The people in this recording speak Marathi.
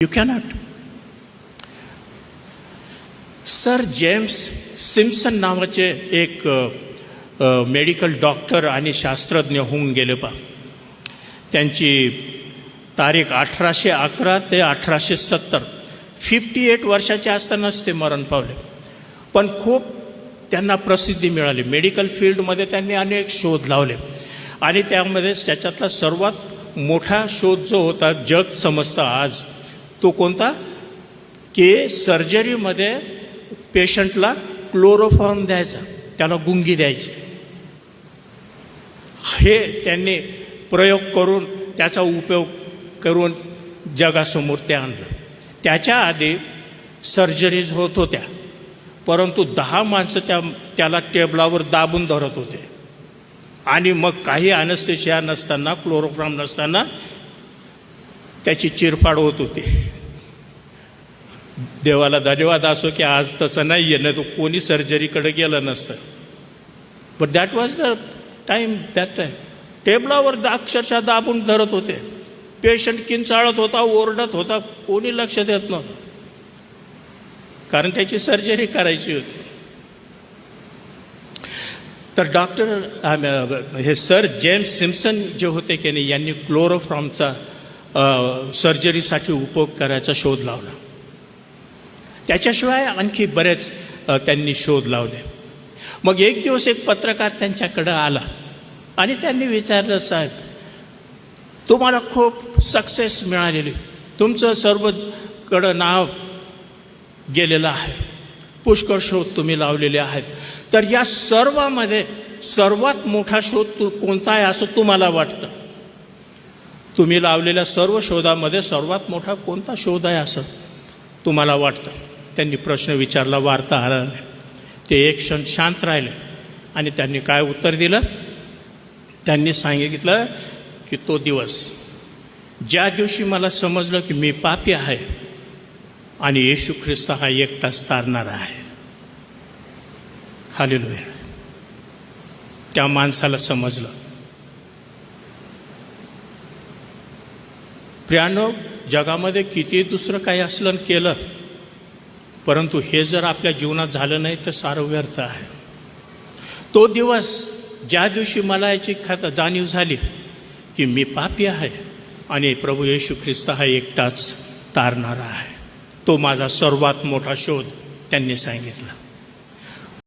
You cannot. Sir James Simpson नावाचे एक मेडिकल डॉक्टर आणि शास्त्रज्ञ होऊन गेले पा त्यांची तारीख अठराशे अकरा ते अठराशे सत्तर. फिफ्टी एट वर्षाचे असतानाच ते मरण पावले. पण खूप त्यांना प्रसिद्धी मिळाली. मेडिकल फील्डमध्ये त्यांनी अनेक शोध लावले. आणि त्यामध्ये त्याच्यातला सर्वात मोठा शोध जो होता जग समजतं आज. तो कोणता? की सर्जरीमध्ये पेशंटला क्लोरोफॉर्म द्यायचा. त्याला गुंगी द्यायची. हे त्यांनी प्रयोग करून त्याचा उपयोग करून जगासमोर ते आणलं. त्याच्या आधी सर्जरीज होत होत्या. परंतु दहा माणसं त्या त्याला टेबलावर दाबून धरत होते. आणि मग काही अनस्थेशिया नसताना क्लोरोफॉर्म नसताना त्याची चिरफाड होत होती. देवाला धन्यवाद असो की आज तसं नाही आहे ना तो कोणी सर्जरीकडे गेलं नसतं. But that was the time that time टेबलावर अक्षरशः दाबून धरत होते. पेशंट किंचाळत होता ओरडत होता कोणी लक्ष देत नव्हतं. कारण त्याची सर्जरी करायची होती. तर डॉक्टर हे सर जेम्स सिम्सन जे होते की नाही यांनी क्लोरोफॉर्मचा सर्जरीसाठी उपयोग करायचा शोध लावला. त्याच्याशिवाय आणखी बरेच त्यांनी शोध लावले. मग एक दिवस एक पत्रकार त्यांच्याकडं आला आणि त्यांनी विचारलं साहेब तुम्हाला खूप सक्सेस मिळालेली. तुमचं सर्वकडं नाव गेलेलं आहे. पुष्कळ शोध तुम्ही लावलेले आहेत. तर या सर्वामध्ये सर्वात मोठा शोध तू कोणता आहे असं तुम्हाला वाटतं? तुम्ही लावलेल्या सर्व शोधामध्ये सर्वात मोठा कोणता शोध आहे असं तुम्हाला वाटतं? त्यांनी प्रश्न विचारला वार्ताहराने ते एक क्षण शांत राहिले आणि त्यांनी काय उत्तर दिलं? त्यांनी सांगितलं की तो दिवस ज्या दिवशी मला समजलं की मी पापी आहे आणि येशू ख्रिस्त हा एकटाच तारणारा आहे. हालेलुया. त्या माणसाला समजलं प्रियानो जगामध्ये किती दुसरं काही असलं केलं परंतु हे जर आपल्या जीवनात झालं नाही तर सारं व्यर्थ आहे. तो दिवस ज्या दिवशी मला याची खात जाणीव झाली की मी पापी आहे आणि प्रभू येशू ख्रिस्त हा एकटाच तारणारा आहे. तो माझा सर्वात मोठा शोध त्यांनी सांगितला.